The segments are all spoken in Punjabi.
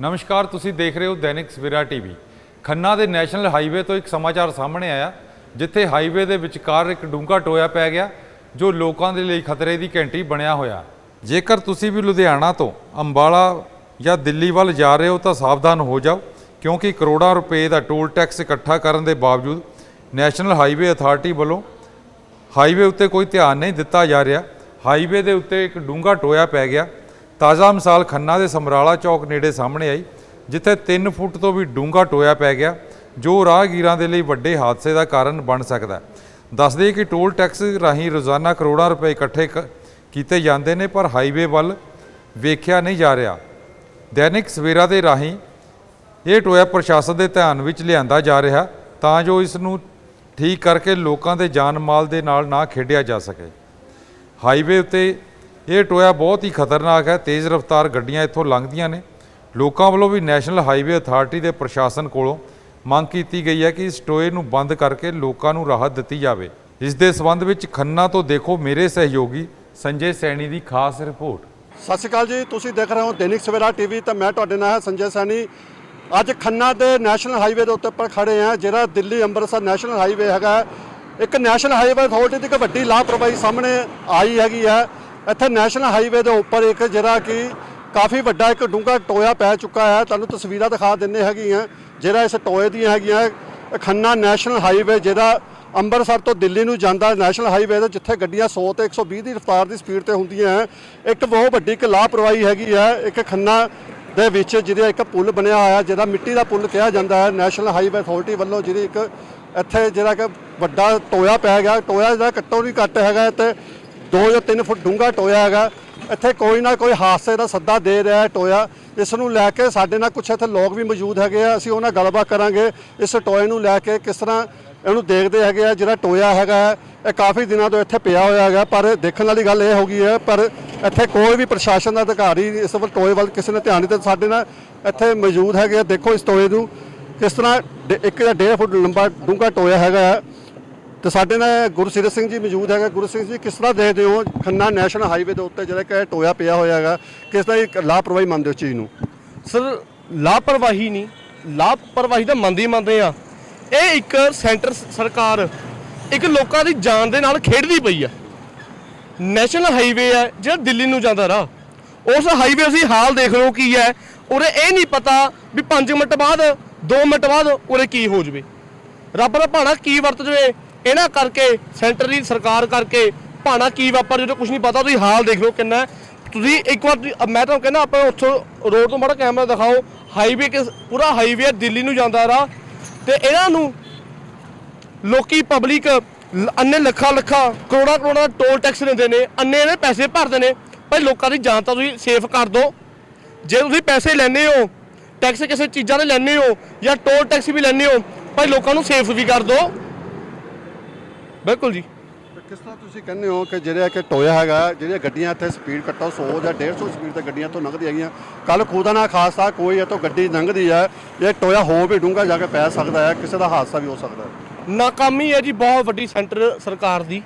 ਨਮਸਕਾਰ, ਤੁਸੀਂ ਦੇਖ ਰਹੇ ਹੋ ਦੈਨਿਕ ਸਵੇਰਾ ਟੀਵੀ। ਖੰਨਾ ਦੇ ਨੈਸ਼ਨਲ ਹਾਈਵੇ ਤੋਂ ਇੱਕ ਸਮਾਚਾਰ ਸਾਹਮਣੇ ਆਇਆ, ਜਿੱਥੇ ਹਾਈਵੇ ਦੇ ਵਿਚਕਾਰ ਇੱਕ ਡੂੰਘਾ ਟੋਇਆ ਪੈ ਗਿਆ, ਜੋ ਲੋਕਾਂ ਦੇ ਲਈ ਖਤਰੇ ਦੀ ਘੰਟੀ ਬਣਿਆ ਹੋਇਆ। ਜੇਕਰ ਤੁਸੀਂ ਵੀ ਲੁਧਿਆਣਾ ਤੋਂ ਅੰਬਾਲਾ ਜਾਂ ਦਿੱਲੀ ਵੱਲ ਜਾ ਰਹੇ ਹੋ, ਤਾਂ ਸਾਵਧਾਨ ਹੋ ਜਾਓ, ਕਿਉਂਕਿ ਕਰੋੜਾਂ ਰੁਪਏ ਦਾ ਟੋਲ ਟੈਕਸ ਇਕੱਠਾ ਕਰਨ ਦੇ ਬਾਵਜੂਦ ਨੈਸ਼ਨਲ ਹਾਈਵੇ ਅਥਾਰਟੀ ਵੱਲੋਂ ਹਾਈਵੇ ਉੱਤੇ ਕੋਈ ਧਿਆਨ ਨਹੀਂ ਦਿੱਤਾ ਜਾ ਰਿਹਾ। ਹਾਈਵੇ ਦੇ ਉੱਤੇ ਇੱਕ ਡੂੰਘਾ ਟੋਇਆ ਪੈ ਗਿਆ ਤਾਜ਼ਾ ਮਿਸਾਲ ਖੰਨਾ ਦੇ ਸਮਰਾਲਾ ਚੌਕ ਨੇੜੇ ਸਾਹਮਣੇ ਆਈ, ਜਿੱਥੇ 3 ਫੁੱਟ ਤੋਂ ਵੀ ਡੂੰਘਾ ਟੋਇਆ ਪੈ ਗਿਆ, ਜੋ ਰਾਹਗੀਰਾਂ ਦੇ ਲਈ ਵੱਡੇ ਹਾਦਸੇ ਦਾ ਕਾਰਨ ਬਣ ਸਕਦਾ ਹੈ। ਦੱਸ ਕਿ ਟੋਲ ਟੈਕਸ ਰਾਹੀਂ ਰੋਜ਼ਾਨਾ ਕਰੋੜਾਂ ਰੁਪਏ ਇਕੱਠੇ ਕ- ਕੀਤੇ ਜਾਂਦੇ ਨੇ, ਪਰ ਹਾਈਵੇ ਵੱਲ ਵੇਖਿਆ ਨਹੀਂ ਜਾ ਰਿਹਾ। ਦੈਨਿਕ ਸਵੇਰਾ ਦੇ ਰਾਹੀਂ ਇਹ ਟੋਇਆ ਪ੍ਰਸ਼ਾਸਨ ਦੇ ਧਿਆਨ ਵਿੱਚ ਲਿਆਂਦਾ ਜਾ ਰਿਹਾ, ਤਾਂ ਜੋ ਇਸ ਨੂੰ ਠੀਕ ਕਰਕੇ ਲੋਕਾਂ ਦੇ ਜਾਨ ਮਾਲ ਦੇ ਨਾਲ ਨਾ ਖੇਡਿਆ ਜਾ ਸਕੇ। ਹਾਈਵੇ ਉੱਤੇ ਇਹ ਟੋਇਆ ਬਹੁਤ ਹੀ ਖਤਰਨਾਕ ਹੈ, ਤੇਜ਼ ਰਫ਼ਤਾਰ ਗੱਡੀਆਂ ਇੱਥੋਂ ਲੰਘਦੀਆਂ ਨੇ। ਲੋਕਾਂ ਵੱਲੋਂ ਵੀ ਨੈਸ਼ਨਲ ਹਾਈਵੇ ਅਥਾਰਟੀ ਦੇ ਪ੍ਰਸ਼ਾਸਨ ਕੋਲੋਂ ਮੰਗ ਕੀਤੀ ਗਈ ਹੈ ਕਿ ਇਸ ਟੋਏ ਨੂੰ ਬੰਦ ਕਰਕੇ ਲੋਕਾਂ ਨੂੰ ਰਾਹਤ ਦਿੱਤੀ ਜਾਵੇ। ਇਸ ਦੇ ਸਬੰਧ ਵਿੱਚ ਖੰਨਾ ਤੋਂ ਦੇਖੋ ਮੇਰੇ ਸਹਿਯੋਗੀ ਸੰਜੇ ਸੈਣੀ ਦੀ ਖਾਸ ਰਿਪੋਰਟ। ਸਤਿ ਸ਼੍ਰੀ ਅਕਾਲ ਜੀ, ਤੁਸੀਂ ਦੇਖ ਰਹੇ ਹੋ ਦੈਨਿਕ ਸਵੇਰਾ ਟੀਵੀ ਤੇ ਮੈਂ ਤੁਹਾਡੇ ਨਾਲ ਹਾਂ ਸੰਜੇ ਸੈਣੀ। ਅੱਜ ਖੰਨਾ ਦੇ ਨੈਸ਼ਨਲ ਹਾਈਵੇ ਦੇ ਉੱਤੇ ਉੱਪਰ ਖੜੇ ਆ ਜਿਹੜਾ ਦਿੱਲੀ ਅੰਮ੍ਰਿਤਸਰ ਨੈਸ਼ਨਲ ਹਾਈਵੇ ਹੈਗਾ। ਇੱਕ ਨੈਸ਼ਨਲ ਹਾਈਵੇ ਅਥਾਰਟੀ ਦੀ ਇੱਕ ਵੱਡੀ ਲਾਪਰਵਾਹੀ ਸਾਹਮਣੇ ਆਈ ਹੈਗੀ ਹੈ। ਇੱਥੇ ਨੈਸ਼ਨਲ ਹਾਈਵੇ ਦੇ ਉੱਪਰ ਇੱਕ ਜਿਹੜਾ ਕਿ ਕਾਫੀ ਵੱਡਾ ਇੱਕ ਡੂੰਘਾ ਟੋਇਆ ਪੈ ਚੁੱਕਾ ਹੈ। ਤੁਹਾਨੂੰ ਤਸਵੀਰਾਂ ਦਿਖਾ ਦਿੰਨੇ ਹੈਗੀਆਂ। ਜਿਹੜਾ ਇਸ ਟੋਏ ਦੀਆਂ ਹੈਗੀਆਂ ਖੰਨਾ ਨੈਸ਼ਨਲ ਹਾਈਵੇ ਜਿਹੜਾ ਅੰਮ੍ਰਿਤਸਰ ਤੋਂ ਦਿੱਲੀ ਨੂੰ ਜਾਂਦਾ ਨੈਸ਼ਨਲ ਹਾਈਵੇ ਤੇ ਜਿੱਥੇ ਗੱਡੀਆਂ 100 ਤੇ 120 ਦੀ ਰਫ਼ਤਾਰ ਦੀ ਸਪੀਡ ਤੇ ਹੁੰਦੀਆਂ ਹੈ। ਇੱਕ ਬਹੁਤ ਵੱਡੀ ਇੱਕ ਲਾਪਰਵਾਹੀ ਹੈਗੀ ਹੈ। ਇੱਕ ਖੰਨਾ ਦੇ ਵਿੱਚ ਜਿਹਦੇ ਇੱਕ ਪੁਲ ਬਣਿਆ ਹੋਇਆ ਜਿਹੜਾ ਮਿੱਟੀ ਦਾ ਪੁਲ ਕਿਹਾ ਜਾਂਦਾ ਹੈ। ਨੈਸ਼ਨਲ ਹਾਈਵੇ ਅਥਾਰਟੀ ਵੱਲੋਂ ਜਿਹੜੀ ਇੱਕ ਇੱਥੇ ਜਿਹੜਾ ਕਿ ਵੱਡਾ ਟੋਇਆ ਪੈ ਗਿਆ। ਟੋਇਆ ਜਿਹੜਾ ਘੱਟੋ ਨਹੀਂ ਘੱਟ ਹੈਗਾ ਤੇ 2 ਜਾਂ 3 ਫੁੱਟ ਡੂੰਘਾ ਟੋਇਆ ਹੈਗਾ। ਇੱਥੇ ਕੋਈ ਨਾ ਕੋਈ ਹਾਦਸੇ ਦਾ ਸੱਦਾ ਦੇ ਰਿਹਾ ਹੈ ਟੋਇਆ। ਇਸ ਨੂੰ ਲੈ ਕੇ ਸਾਡੇ ਨਾਲ ਕੁਝ ਇੱਥੇ ਲੋਕ ਵੀ ਮੌਜੂਦ ਹੈਗੇ ਆ। ਅਸੀਂ ਉਹਨਾਂ ਨਾਲ ਗੱਲਬਾਤ ਕਰਾਂਗੇ। ਇਸ ਟੋਏ ਨੂੰ ਲੈ ਕੇ ਕਿਸ ਤਰ੍ਹਾਂ ਇਹਨੂੰ ਦੇਖਦੇ ਹੈਗੇ ਆ ਜਿਹੜਾ ਟੋਇਆ ਹੈਗਾ ਹੈ, ਇਹ ਕਾਫੀ ਦਿਨਾਂ ਤੋਂ ਇੱਥੇ ਪਿਆ ਹੋਇਆ ਹੈਗਾ ਪਰ ਦੇਖਣ ਵਾਲੀ ਗੱਲ ਇਹ ਹੋ ਗਈ ਹੈ ਪਰ ਇੱਥੇ ਕੋਈ ਵੀ ਪ੍ਰਸ਼ਾਸਨ ਦਾ ਅਧਿਕਾਰੀ ਇਸ ਵੱਲ ਟੋਏ ਵੱਲ ਕਿਸੇ ਨੇ ਧਿਆਨ ਨਹੀਂ ਦਿੱਤਾ। ਸਾਡੇ ਨਾਲ ਇੱਥੇ ਮੌਜੂਦ ਹੈਗੇ ਆ। ਦੇਖੋ ਇਸ ਟੋਏ ਨੂੰ ਕਿਸ ਤਰ੍ਹਾਂ ਡੇ- ਇੱਕ ਜਾਂ ਡੇਢ ਫੁੱਟ ਲੰਬਾ ਡੂੰਘਾ ਟੋਇਆ ਹੈਗਾ ਹੈ। ਤੇ ਸਾਡੇ ਨਾਲ ਗੁਰਸੀਰਤ ਸਿੰਘ ਜੀ ਮੌਜੂਦ ਹੈਗਾ। ਗੁਰਸੀਰਤ ਜੀ, ਕਿਸ ਤਰ੍ਹਾਂ ਦੇਖਦੇ ਹੋ ਖੰਨਾ ਨੈਸ਼ਨਲ ਹਾਈਵੇ ਦੇ ਉੱਤੇ ਜਿਹੜਾ ਕਿ ਟੋਇਆ ਪਿਆ ਹੋਇਆ ਹੈਗਾ, ਕਿਸ ਤਰ੍ਹਾਂ ਇੱਕ ਲਾਪਰਵਾਹੀ ਮੰਨਦੇ ਹੋ ਚੀਜ਼ ਨੂੰ? ਸਰ, ਲਾਪਰਵਾਹੀ ਨਹੀਂ, ਲਾਪਰਵਾਹੀ ਤਾਂ ਮੰਨਦੇ ਮੰਨਦੇ ਆ। ਇਹ ਇੱਕ ਸੈਂਟਰ ਸਰਕਾਰ ਇੱਕ ਲੋਕਾਂ ਦੀ ਜਾਨ ਦੇ ਨਾਲ ਖੇਡਦੀ ਪਈ ਆ। ਨੈਸ਼ਨਲ ਹਾਈਵੇ ਹੈ ਜਿਹੜਾ ਦਿੱਲੀ ਨੂੰ ਜਾਂਦਾ ਰਾਹ ਉਸ ਹਾਈਵੇ ਅਸੀਂ ਹਾਲ ਦੇਖ ਲਓ ਕੀ ਹੈ। ਉਰੇ ਇਹ ਨਹੀਂ ਪਤਾ ਵੀ 5 ਮਿੰਟ ਬਾਅਦ 2 ਮਿੰਟ ਬਾਅਦ ਉਰੇ ਕੀ ਹੋ ਜਵੇ। ਰੱਬ ਦਾ ਭਾਣਾ ਕੀ ਵਰਤ ਜਵੇ। ਇਹਨਾਂ ਕਰਕੇ, ਸੈਂਟਰ ਦੀ ਸਰਕਾਰ ਕਰਕੇ, ਭਾਣਾ ਕੀ ਵਾਪਰ, ਜਦੋਂ ਕੁਝ ਨਹੀਂ ਪਤਾ, ਤੁਸੀਂ ਹਾਲ ਦੇਖ ਲਓ ਕਿੰਨਾ ਤੁਸੀਂ ਇੱਕ ਵਾਰ ਮੈਂ ਤੁਹਾਨੂੰ ਕਹਿੰਦਾ, ਆਪਾਂ ਉੱਥੋਂ ਰੋਡ ਤੋਂ ਮਾੜਾ ਕੈਮਰਾ ਦਿਖਾਓ ਹਾਈਵੇ ਕਿਸ, ਪੂਰਾ ਹਾਈਵੇ ਦਿੱਲੀ ਨੂੰ ਜਾਂਦਾ ਰਾਹ। ਤੇ ਇਹਨਾਂ ਨੂੰ ਲੋਕੀ ਪਬਲਿਕ ਅੰਨੇ ਲੱਖਾਂ ਲੱਖਾਂ, ਕਰੋੜਾਂ ਕਰੋੜਾਂ ਦਾ ਟੋਲ ਟੈਕਸ ਦਿੰਦੇ ਨੇ, ਅੰਨੇ ਇਹਦੇ ਪੈਸੇ ਭਰਦੇ ਨੇ। ਭਾਈ ਲੋਕਾਂ ਦੀ ਜਾਨ ਤਾਂ ਤੁਸੀਂ ਸੇਫ ਕਰ ਦਿਓ ਜੇ ਤੁਸੀਂ ਪੈਸੇ ਲੈਣੇ ਹੋ ਟੈਕਸ ਕਿਸੇ ਚੀਜ਼ਾਂ ਦੇ ਲੈਣੇ ਹੋ, ਜਾਂ ਟੋਲ ਟੈਕਸ ਵੀ ਲੈਣੇ ਹੋ, ਭਾਈ ਲੋਕਾਂ ਨੂੰ ਸੇਫ ਵੀ ਕਰ ਦਿਓ ਬਿਲਕੁਲ ਜੀ। ਕਿਸ ਤਰ੍ਹਾਂ ਤੁਸੀਂ ਕਹਿੰਦੇ ਹੋ ਕਿ ਜਿਹੜਾ ਕਿ ਟੋਇਆ ਹੈਗਾ ਜਿਹੜੀਆਂ ਗੱਡੀਆਂ ਇੱਥੇ ਸਪੀਡ ਕੱਟੋ 100 ਜਾਂ 150 ਸਪੀਡ ਤੇ ਗੱਡੀਆਂ ਤੋਂ ਲੰਘਦੀ ਹੈਗੀਆਂ ਕੱਲ ਖੁਦਾ ਨਾ ਖਾਸਾ ਕੋਈ ਇਹ ਤੋਂ ਗੱਡੀ ਲੰਘਦੀ ਹੈ ਇਹ ਟੋਇਆ ਹੋ ਵੀ ਡੂੰਘਾ ਜਾ ਕੇ ਪੈ ਸਕਦਾ ਹੈ ਕਿਸੇ ਦਾ ਹਾਦਸਾ ਵੀ ਹੋ ਸਕਦਾ ਹੈ। ਨਾਕਾਮੀ ਹੈ ਜੀ ਬਹੁਤ ਵੱਡੀ ਸੈਂਟਰ ਸਰਕਾਰ ਦੀ।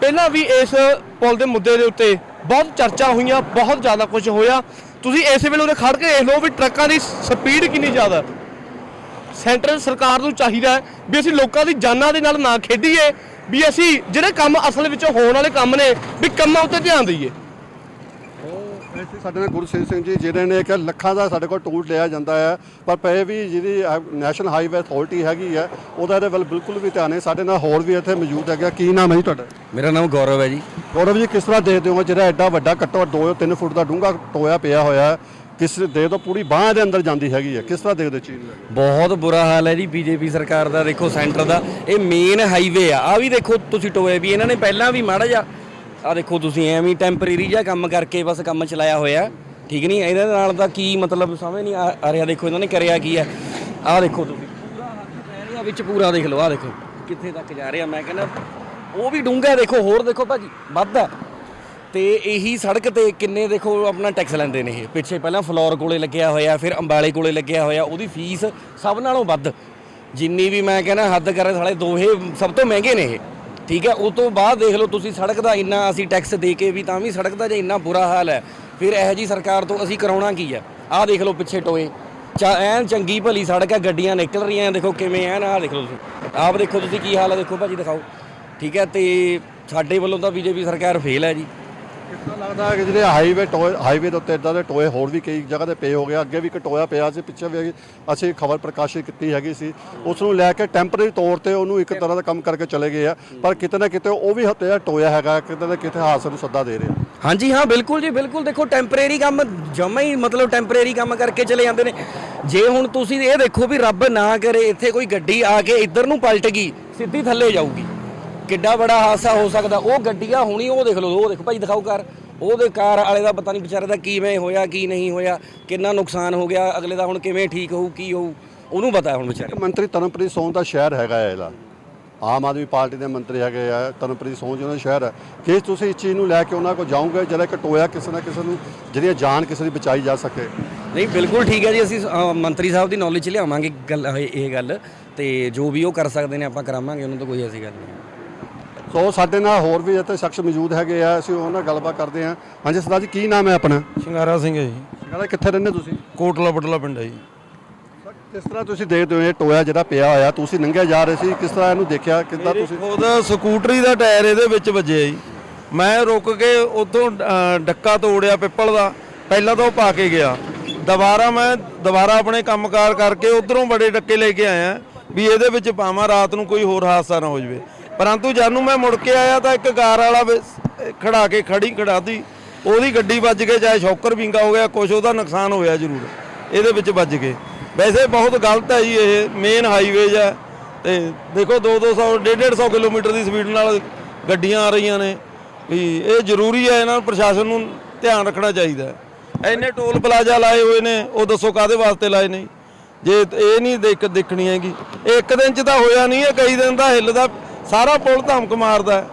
ਪਹਿਲਾਂ ਵੀ ਇਸ ਪੁਲ ਦੇ ਮੁੱਦੇ ਦੇ ਉੱਤੇ ਬਹੁਤ ਚਰਚਾ ਹੋਈਆਂ ਬਹੁਤ ਜ਼ਿਆਦਾ ਕੁਝ ਹੋਇਆ। ਤੁਸੀਂ ਇਸ ਵੇਲੇ ਉਹਦੇ ਖੜ ਕੇ ਦੇਖ ਲਓ ਵੀ ਟਰੱਕਾਂ ਦੀ ਸਪੀਡ ਕਿੰਨੀ ਜ਼ਿਆਦਾ। ਹੈ। ਸੈਂਟਰ ਸਰਕਾਰ ਨੂੰ ਚਾਹੀਦਾ ਹੈ ਵੀ ਅਸੀਂ ਲੋਕਾਂ ਦੀ ਜਾਨਾਂ ਦੇ ਨਾਲ ਨਾ ਖੇਡੀਏ ਵੀ ਅਸੀਂ ਜਿਹੜੇ ਕੰਮ ਅਸਲ ਵਿੱਚ ਹੋਣ ਵਾਲੇ ਕੰਮ ਨੇ ਵੀ ਕੰਮਾਂ ਉੱਤੇ ਧਿਆਨ ਦਈਏ। ਸੀ ਸਾਡੇ ਨਾਲ ਗੁਰਸੇਵ ਸਿੰਘ ਜੀ ਜਿਹੜੇ ਨੇ ਕਿ ਲੱਖਾਂ ਦਾ ਸਾਡੇ ਕੋਲ ਟੂਲ ਲਿਆ ਜਾਂਦਾ ਹੈ ਪਰ ਪਏ ਵੀ ਜਿਹੜੀ ਨੈਸ਼ਨਲ ਹਾਈਵੇ ਅਥਾਰਟੀ ਹੈਗੀ ਹੈ ਉਹਦਾ ਇਹਦੇ ਵੱਲ ਬਿਲਕੁਲ ਵੀ ਧਿਆਨ ਨਹੀਂ। ਸਾਡੇ ਨਾਲ ਹੋਰ ਵੀ ਇੱਥੇ ਮੌਜੂਦ ਹੈਗਾ ਕੀ ਨਾਮ ਹੈ ਜੀ ਤੁਹਾਡਾ? ਮੇਰਾ ਨਾਮ ਗੌਰਵ ਹੈ ਜੀ। ਗੌਰਵ ਜੀ ਕਿਸ ਤਰ੍ਹਾਂ ਦੇਖਦੇ ਹੋ? ਜਿਹੜਾ ਐਡਾ ਵੱਡਾ ਘੱਟੋ 2 3 ਫੁੱਟ ਦਾ ਡੂੰਘਾ ਟੋਇਆ ਪਿਆ ਹੋਇਆ ਹੈ ਕਿਸ ਦੇ ਤੋਂ ਪੂਰੀ ਬਾਹ ਦੇ ਅੰਦਰ ਜਾਂਦੀ ਹੈਗੀ ਹੈ ਕਿਸ ਤਰ੍ਹਾਂ ਦੇਖਦੇ ਹੋ ਨੂੰ ਬਹੁਤ ਬੁਰਾ ਹਾਲ ਹੈ ਜੀ ਬੀਜੇਪੀ ਸਰਕਾਰ ਦਾ, ਦੇਖੋ ਸੈਂਟਰ ਦਾ। ਇਹ ਮੇਨ ਹਾਈਵੇ ਆ। ਆ ਵੀ ਦੇਖੋ ਤੁਸੀਂ ਟੋਏ ਵੀ, ਇਹਨਾਂ ਨੇ ਪਹਿਲਾਂ ਵੀ ਮਾੜਾ ਜਿਹਾ ਆ ਦੇਖੋ ਤੁਸੀਂ ਐਵੇਂ ਟੈਂਪਰੇਰੀ ਜਿਹਾ ਕੰਮ ਕਰਕੇ ਬਸ ਕੰਮ ਚਲਾਇਆ ਹੋਇਆ। ਠੀਕ ਨਹੀਂ ਇਹਦੇ ਨਾਲ ਤਾਂ ਕੀ ਮਤਲਬ ਸਮਝ ਨਹੀਂ ਆ ਆ ਰਿਹਾ। ਦੇਖੋ ਇਹਨਾਂ ਨੇ ਕਰਿਆ ਕੀ ਹੈ ਆ ਦੇਖੋ ਤੁਸੀਂ। ਪੂਰਾ ਹੱਥ ਪੈ ਰਿਹਾ ਵਿੱਚ ਪੂਰਾ ਦੇਖ ਲਓ ਆ ਦੇਖੋ ਕਿੱਥੇ ਤੱਕ ਜਾ ਰਿਹਾ। ਮੈਂ ਕਹਿੰਦਾ, ਉਹ ਵੀ ਡੂੰਘਾ ਦੇਖੋ, ਹੋਰ ਦੇਖੋ ਭਾਜੀ ਵੱਧ ਆ ਤੇ ਇਹੀ ਸੜਕ ਤੇ ਕਿੰਨੇ ਦੇਖੋ ਆਪਣਾ ਟੈਕਸ ਲੈਂਦੇ ਨੇ ਇਹ। ਪਿੱਛੇ ਪਹਿਲਾਂ ਫਲੋਰ ਕੋਲੇ ਲੱਗਿਆ ਹੋਇਆ, ਫਿਰ ਅੰਬਾਲੇ ਕੋਲੇ ਲੱਗਿਆ ਹੋਇਆ, ਉਹਦੀ ਫੀਸ ਸਭ ਨਾਲੋਂ ਵੱਧ। ਜਿੰਨੀ ਵੀ ਮੈਂ ਕਹਿੰਦਾ ਹੱਦ ਕਰੇ ਸਾਲੇ ਦੋਹੇ ਸਭ ਤੋਂ ਮਹਿੰਗੇ ਨੇ ਇਹ। ਠੀਕ ਹੈ ਉਸ ਤੋਂ ਬਾਅਦ ਦੇਖ ਲਓ ਤੁਸੀਂ ਸੜਕ ਦਾ ਇੰਨਾ ਅਸੀਂ ਟੈਕਸ ਦੇ ਕੇ ਵੀ ਤਾਂ ਵੀ ਸੜਕ ਦਾ ਜੇ ਇੰਨਾ ਬੁਰਾ ਹਾਲ ਹੈ, ਫਿਰ ਇਹੋ ਜੀ ਸਰਕਾਰ ਤੋਂ ਅਸੀਂ ਕਰਾਉਣਾ ਕੀ ਹੈ? ਆਹ ਦੇਖ ਲਓ ਪਿੱਛੇ ਟੋਏ। ਚਾ ਐਨ ਚੰਗੀ ਭਲੀ ਸੜਕ ਹੈ, ਗੱਡੀਆਂ ਨਿਕਲ ਰਹੀਆਂ ਦੇਖੋ ਕਿਵੇਂ ਐਨ ਆਹ ਦੇਖ ਲਓ ਤੁਸੀਂ। ਆਪ ਦੇਖੋ ਤੁਸੀਂ ਕੀ ਹਾਲ ਹੈ, ਦੇਖੋ ਭਾਜੀ ਦਿਖਾਓ। ਠੀਕ ਹੈ, ਤੇ ਸਾਡੇ ਵੱਲੋਂ ਤਾਂ ਬੀਜੇਪੀ ਸਰਕਾਰ ਫੇਲ ਹੈ ਜੀ। ਕਿਸ ਤਰ੍ਹਾਂ ਲੱਗਦਾ ਹੈ ਕਿ ਜਿਹੜੇ ਹਾਈਵੇ ਟੋਏ ਹਾਈਵੇ ਦੇ ਉੱਤੇ ਇਦਾਂ ਦੇ ਟੋਏ ਹੋਰ ਵੀ ਕਈ ਜਗ੍ਹਾ ਤੇ ਪਏ ਹੋ ਗਏ ਅੱਗੇ ਵੀ ਇੱਕ ਟੋਇਆ ਪਿਆ ਸੀ, ਪਿੱਛੇ ਵੀ ਅਸੀਂ ਖਬਰ ਪ੍ਰਕਾਸ਼ਿਤ ਕੀਤੀ ਹੈਗੀ ਸੀ। ਉਸ ਨੂੰ ਲੈ ਕੇ ਟੈਂਪਰੇਰੀ ਤੌਰ ਤੇ ਉਹਨੂੰ ਇੱਕ ਤਰ੍ਹਾਂ ਦਾ ਕੰਮ ਕਰਕੇ ਚਲੇ ਗਏ ਆ। ਪਰ ਕਿਤੇ ਨਾ ਕਿਤੇ ਉਹ ਵੀ ਹੱਤਿਆ ਟੋਇਆ ਹੈਗਾ, ਕਿਤੇ ਨਾ ਕਿਤੇ ਹਾਦਸੇ ਨੂੰ ਸੱਦਾ ਦੇ ਰਿਹਾ। ਹਾਂਜੀ, ਹਾਂ, ਬਿਲਕੁਲ ਜੀ, ਬਿਲਕੁਲ। ਦੇਖੋ ਟੈਂਪਰੇਰੀ ਕੰਮ ਜਮਾ ਹੀ ਮਤਲਬ ਟੈਂਪਰੇਰੀ ਕੰਮ ਕਰਕੇ ਚਲੇ ਜਾਂਦੇ ਨੇ। ਜੇ ਹੁਣ ਤੁਸੀਂ ਇਹ ਦੇਖੋ ਵੀ ਰੱਬ ਨਾ ਕਰੇ, ਇੱਥੇ ਕੋਈ ਗੱਡੀ ਆ ਕੇ ਇੱਧਰ ਨੂੰ ਪਲਟ ਗਈ, ਸਿੱਧੀ ਥੱਲੇ ਜਾਊਗੀ। ਕਿੱਡਾ ਬੜਾ ਹਾਦਸਾ ਹੋ ਸਕਦਾ। ਉਹ ਗੱਡੀਆਂ ਹੁਣੀ ਉਹ ਦੇਖ ਲਓ ਉਹ ਦੇਖੋ ਭਾਈ ਦਿਖਾਓ ਕਾਰ ਉਹਦੇ ਕਾਰ ਵਾਲੇ ਦਾ ਪਤਾ ਨਹੀਂ ਵਿਚਾਰੇ ਦਾ ਕਿਵੇਂ ਹੋਇਆ ਕੀ ਨਹੀਂ ਹੋਇਆ ਕਿੰਨਾ ਨੁਕਸਾਨ ਹੋ ਗਿਆ ਅਗਲੇ ਦਾ ਹੁਣ ਕਿਵੇਂ ਠੀਕ ਹੋਊ ਕੀ ਹੋਊ ਉਹਨੂੰ ਪਤਾ ਹੁਣ ਵਿਚਾਰੇ। ਮੰਤਰੀ ਤਰਨਪ੍ਰੀਤ ਸੋਨ ਦਾ ਸ਼ਹਿਰ ਹੈਗਾ ਇਹਦਾ। ਆਮ ਆਦਮੀ ਪਾਰਟੀ ਦੇ ਮੰਤਰੀ ਹੈਗੇ ਆ ਤਰਨਪ੍ਰੀਤ ਸੋਨ ਜੀ ਉਹਨਾਂ ਦਾ ਸ਼ਹਿਰ ਹੈ। ਕਿ ਤੁਸੀਂ ਇਸ ਚੀਜ਼ ਨੂੰ ਲੈ ਕੇ ਉਹਨਾਂ ਕੋਲ ਜਾਓਗੇ ਜਿਹੜਾ ਇੱਕ ਟੋਇਆ ਕਿਸੇ ਨਾ ਕਿਸੇ ਨੂੰ ਜਿਹੜੀ ਜਾਨ ਕਿਸੇ ਦੀ ਬਚਾਈ ਜਾ ਸਕੇ? ਨਹੀਂ ਬਿਲਕੁਲ ਠੀਕ ਹੈ ਜੀ ਅਸੀਂ ਮੰਤਰੀ ਸਾਹਿਬ ਦੀ ਨੌਲੇਜ ਲਿਆਵਾਂਗੇ ਗੱਲ ਇਹ ਇਹ ਗੱਲ। ਤੇ ਜੋ ਵੀ ਉਹ ਕਰ ਸਕਦੇ ਨੇ ਆਪਾਂ ਕਰਾਵਾਂਗੇ ਉਹਨਾਂ ਤੋਂ ਕੋਈ ਐਸੀ ਗੱਲ ਨਹੀਂ ਸੋ ਸਾਡੇ ਨਾਲ ਹੋਰ ਵੀ ਇੱਥੇ ਸ਼ਖਸ ਮੌਜੂਦ ਹੈਗੇ ਆ ਅਸੀਂ ਉਹਨਾਂ ਨਾਲ ਗੱਲਬਾਤ ਕਰਦੇ ਹਾਂ। ਹਾਂਜੀ ਸਰਦਾਰ ਜੀ ਕੀ ਨਾਮ ਹੈ ਆਪਣਾ? ਸ਼ਿੰਗਾਰਾ ਸਿੰਘ ਹੈ ਜੀ। ਕਹਿੰਦਾ ਕਿੱਥੇ ਰਹਿੰਦੇ ਤੁਸੀਂ? ਕੋਟਲਾ ਬਟਲਾ ਪਿੰਡ ਹੈ ਜੀ। ਕਿਸ ਤਰ੍ਹਾਂ ਤੁਸੀਂ ਦੇਖਦੇ ਹੋ ਇਹ ਟੋਇਆ ਜਿਹੜਾ ਪਿਆ ਹੋਇਆ ਤੁਸੀਂ ਲੰਘਿਆ ਜਾ ਰਹੇ ਸੀ ਕਿਸ ਤਰ੍ਹਾਂ ਇਹਨੂੰ ਦੇਖਿਆ ਕਿੱਦਾਂ ਤੁਸੀਂ? ਖੁਦ ਸਕੂਟਰੀ ਦਾ ਟਾਇਰ ਇਹਦੇ ਵਿੱਚ ਵੱਜਿਆ ਜੀ। ਮੈਂ ਰੁਕ ਕੇ ਉਦੋਂ ਡੱਕਾ ਤੋੜਿਆ ਪਿੱਪਲ ਦਾ ਪਹਿਲਾਂ ਤਾਂ ਉਹ ਪਾ ਕੇ ਗਿਆ। ਦੁਬਾਰਾ ਮੈਂ ਦੁਬਾਰਾ ਆਪਣੇ ਕੰਮਕਾਰ ਕਰਕੇ ਉਧਰੋਂ ਬੜੇ ਡੱਕੇ ਲੈ ਕੇ ਆਇਆ ਵੀ ਇਹਦੇ ਵਿੱਚ ਪਾਵਾਂ ਰਾਤ ਨੂੰ ਕੋਈ ਹੋਰ ਹਾਦਸਾ ਨਾ ਹੋ ਜਵੇ। ਪਰੰਤੂ ਜਾਨੂੰ ਮੈਂ ਮੁੜ ਕੇ ਆਇਆ ਤਾਂ ਇੱਕ ਕਾਰ ਵਾਲਾ ਖੜਾ ਕੇ ਖੜੀ ਖੜਾਤੀ। ਉਹਦੀ ਗੱਡੀ ਵੱਜ ਕੇ ਚਾਹੇ ਸ਼ੌਕਰ ਵਿੰਗਾ ਹੋ ਗਿਆ ਕੁਝ ਉਹਦਾ ਨੁਕਸਾਨ ਹੋਇਆ ਜ਼ਰੂਰ। ਇਹਦੇ ਵਿੱਚ ਵੱਜ ਕੇ ਵੈਸੇ ਬਹੁਤ ਗਲਤ ਹੈ ਜੀ ਇਹ ਮੇਨ ਹਾਈਵੇਜ ਹੈ। ਤੇ ਦੇਖੋ 2 200 150 150 ਕਿਲੋਮੀਟਰ ਦੀ ਸਪੀਡ ਨਾਲ ਗੱਡੀਆਂ ਆ ਰਹੀਆਂ ਨੇ। ਵੀ ਇਹ ਜ਼ਰੂਰੀ ਹੈ, ਇਹਨਾਂ ਨੂੰ ਪ੍ਰਸ਼ਾਸਨ ਨੂੰ ਧਿਆਨ ਰੱਖਣਾ ਚਾਹੀਦਾ ਹੈ। ਇੰਨੇ ਟੋਲ ਪਲਾਜ਼ਾ ਲਾਏ ਹੋਏ ਨੇ, ਉਹ ਦੱਸੋ ਕਾਦੇ ਵਾਸਤੇ ਲਾਏ ਨੇ? ਜੇ ਇਹ ਨਹੀਂ ਦੇਖ, ਦੇਖਣੀ ਹੈਗੀ। ਇਹ ਇੱਕ ਦਿਨ ਚ ਤਾਂ ਹੋਇਆ ਨਹੀਂ ਹੈ, ਕਈ ਦਿਨ ਦਾ ਹਿੱਲਦਾ ਸਾਰਾ ਪੁਲ ਧਮਕ ਮਾਰਦਾ।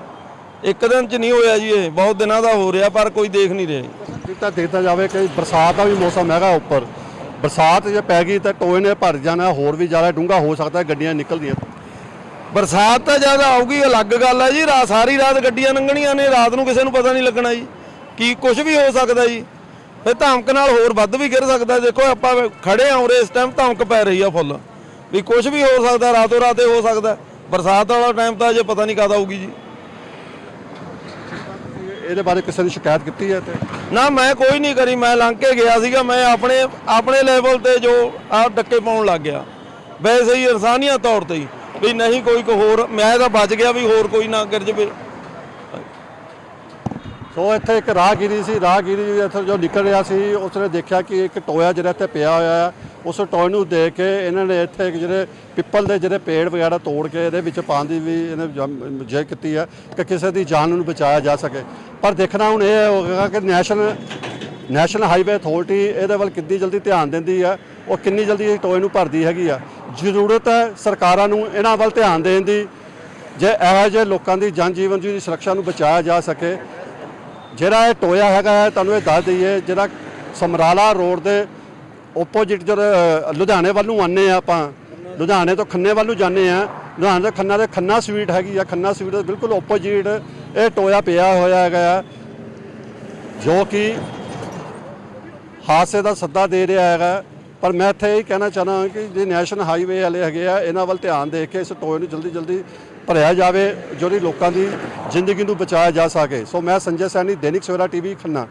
ਇੱਕ ਦਿਨ ਚ ਨਹੀਂ ਹੋਇਆ ਜੀ ਇਹ ਬਹੁਤ ਦਿਨਾਂ ਦਾ ਹੋ ਰਿਹਾ ਪਰ ਕੋਈ ਦੇਖ ਨਹੀਂ ਰਿਹਾ ਜਿੱਦਾਂ ਦੇਖਦਾ ਜਾਵੇ ਕਿ ਬਰਸਾਤ ਦਾ ਵੀ ਮੌਸਮ ਹੈਗਾ ਉੱਪਰ। ਬਰਸਾਤ ਜੇ ਪੈ ਗਈ ਤਾਂ ਟੋਏ ਨੇ ਭਰ ਜਾਣਾ ਹੋਰ ਵੀ ਜ਼ਿਆਦਾ ਡੂੰਘਾ ਹੋ ਸਕਦਾ ਹੈ, ਗੱਡੀਆਂ ਨਿਕਲਦੀਆਂ। ਬਰਸਾਤ ਤਾਂ ਜ਼ਿਆਦਾ ਆਊਗੀ ਅਲੱਗ ਗੱਲ ਹੈ ਜੀ ਰਾਤ ਸਾਰੀ ਰਾਤ ਗੱਡੀਆਂ ਲੰਘਣੀਆਂ ਨੇ ਰਾਤ ਨੂੰ ਕਿਸੇ ਨੂੰ ਪਤਾ ਨਹੀਂ ਲੱਗਣਾ ਜੀ। ਕੀ ਕੁਝ ਵੀ ਹੋ ਸਕਦਾ ਜੀ। ਫਿਰ ਧਮਕ ਨਾਲ ਹੋਰ ਵੱਧ ਵੀ ਗਿਰ ਸਕਦਾ ਦੇਖੋ ਆਪਾਂ ਖੜੇ ਉਰੇ ਇਸ ਟਾਈਮ ਧਮਕ ਪੈ ਰਹੀ ਆ ਫੁੱਲ। ਵੀ ਕੁਝ ਵੀ ਹੋ ਸਕਦਾ ਰਾਤੋਂ ਰਾਤੇ ਹੋ ਸਕਦਾ। ਬਰਸਾਤ ਵਾਲਾ ਟਾਈਮ ਤਾਂ ਅਜੇ ਪਤਾ ਨਹੀਂ ਕਦ ਆਊਗੀ ਜੀ। ਇਹਦੇ ਬਾਰੇ ਕਿਸੇ ਨੇ ਸ਼ਿਕਾਇਤ ਕੀਤੀ ਹੈ ਤੇ? ਨਾ ਮੈਂ ਕੋਈ ਨਹੀਂ ਕਰੀ। ਮੈਂ ਲੰਘ ਕੇ ਗਿਆ ਸੀਗਾ। ਮੈਂ ਆਪਣੇ ਆਪਣੇ ਲੈਵਲ ਤੇ ਜੋ ਆ ਡੱਕੇ ਪਾਉਣ ਲੱਗ ਗਿਆ। ਵੈਸੇ ਹੀ ਇਨਸਾਨੀਅਤ ਤੌਰ ਤੇ ਹੀ। ਵੀ ਨਹੀਂ ਕੋਈ ਕੋ ਹੋਰ ਮੈਂ ਤਾਂ ਬਚ ਗਿਆ ਵੀ ਹੋਰ ਕੋਈ ਨਾ ਗਿਰ ਜਵੇ। ਸੋ ਇੱਥੇ ਇੱਕ ਰਾਹਗੀਰੀ ਸੀ, ਰਾਹਗੀਰੀ ਇੱਥੋਂ ਜੋ ਨਿਕਲ ਰਿਹਾ ਸੀ, ਉਸਨੇ ਦੇਖਿਆ ਕਿ ਇੱਕ ਟੋਇਆ ਜਿਹੜਾ ਇੱਥੇ ਪਿਆ ਹੋਇਆ ਹੈ, ਉਸ ਟੋਏ ਨੂੰ ਦੇਖ ਕੇ ਇਹਨਾਂ ਨੇ ਇੱਥੇ ਜਿਹੜੇ ਪਿੱਪਲ ਦੇ ਜਿਹੜੇ ਪੇੜ ਵਗੈਰਾ ਤੋੜ ਕੇ ਇਹਦੇ ਵਿੱਚ ਪਾਉਣ ਦੀ ਵੀ ਇਹਨੇ ਜੇ ਕੀਤੀ ਹੈ ਕਿ ਕਿਸੇ ਦੀ ਜਾਨ ਨੂੰ ਬਚਾਇਆ ਜਾ ਸਕੇ। ਪਰ ਦੇਖਣਾ ਹੁਣ ਇਹ ਹੋਵੇਗਾ ਕਿ ਨੈਸ਼ਨਲ ਨੈਸ਼ਨਲ ਹਾਈਵੇ ਅਥਾਰਟੀ ਇਹਦੇ ਵੱਲ ਕਿੰਨੀ ਜਲਦੀ ਧਿਆਨ ਦਿੰਦੀ ਹੈ, ਉਹ ਕਿੰਨੀ ਜਲਦੀ ਇਹ ਟੋਏ ਨੂੰ ਭਰਦੀ ਹੈਗੀ ਆ। ਜ਼ਰੂਰਤ ਹੈ ਸਰਕਾਰਾਂ ਨੂੰ ਇਹਨਾਂ ਵੱਲ ਧਿਆਨ ਦੇਣ ਦੀ, ਜੇ ਇਹੋ ਜਿਹੇ ਲੋਕਾਂ ਦੀ ਜਨ ਜੀਵਨ ਦੀ ਸੁਰੱਖਿਆ ਨੂੰ ਬਚਾਇਆ ਜਾ ਸਕੇ ਜਿਹੜਾ ਇਹ ਟੋਇਆ ਹੈਗਾ ਹੈ, ਤੁਹਾਨੂੰ ਇਹ ਦੱਸ ਦਈਏ ਜਿਹੜਾ ਸਮਰਾਲਾ ਰੋਡ ਦੇ ਆਪੋਜੀਟ ਜਦ ਲੁਧਿਆਣੇ ਵੱਲ ਨੂੰ ਆਨੇ ਆ ਆਪਾਂ ਲੁਧਿਆਣੇ ਤੋਂ ਖੰਨੇ ਵੱਲ ਨੂੰ ਜਾਂਦੇ ਆ ਲੁਧਿਆਣੇ ਤੋਂ ਖੰਨਾ ਦੇ ਖੰਨਾ ਸਵੀਟ ਹੈਗੀ ਆ ਖੰਨਾ ਸਵੀਟ ਦੇ ਬਿਲਕੁਲ ਆਪੋਜੀਟ ਇਹ ਟੋਇਆ ਪਿਆ ਹੋਇਆ ਹੈਗਾ ਆ ਜੋ ਕਿ ਹਾਦਸੇ ਦਾ ਸੱਦਾ ਦੇ ਰਿਹਾ ਹੈਗਾ ਪਰ ਮੈਂ ਇੱਥੇ ਇਹ ਕਹਿਣਾ ਚਾਹਨਾ ਕਿ ਜੇ ਨੈਸ਼ਨਲ ਹਾਈਵੇ ਵਾਲੇ ਹੈਗੇ ਆ ਇਹਨਾਂ ਵੱਲ ਧਿਆਨ ਦੇ ਕੇ ਇਸ ਟੋਏ ਨੂੰ ਜਲਦੀ ਜਲਦੀ ਭਰਿਆ ਜਾਵੇ ਜਿਹੜੀ ਲੋਕਾਂ ਦੀ ਜ਼ਿੰਦਗੀ ਨੂੰ ਬਚਾਇਆ ਜਾ ਸਕੇ। ਸੋ ਮੈਂ ਸੰਜੇ ਸੈਣੀ, ਦੈਨਿਕ ਸਵੇਰਾ ਟੀਵੀ, ਖੰਨਾ।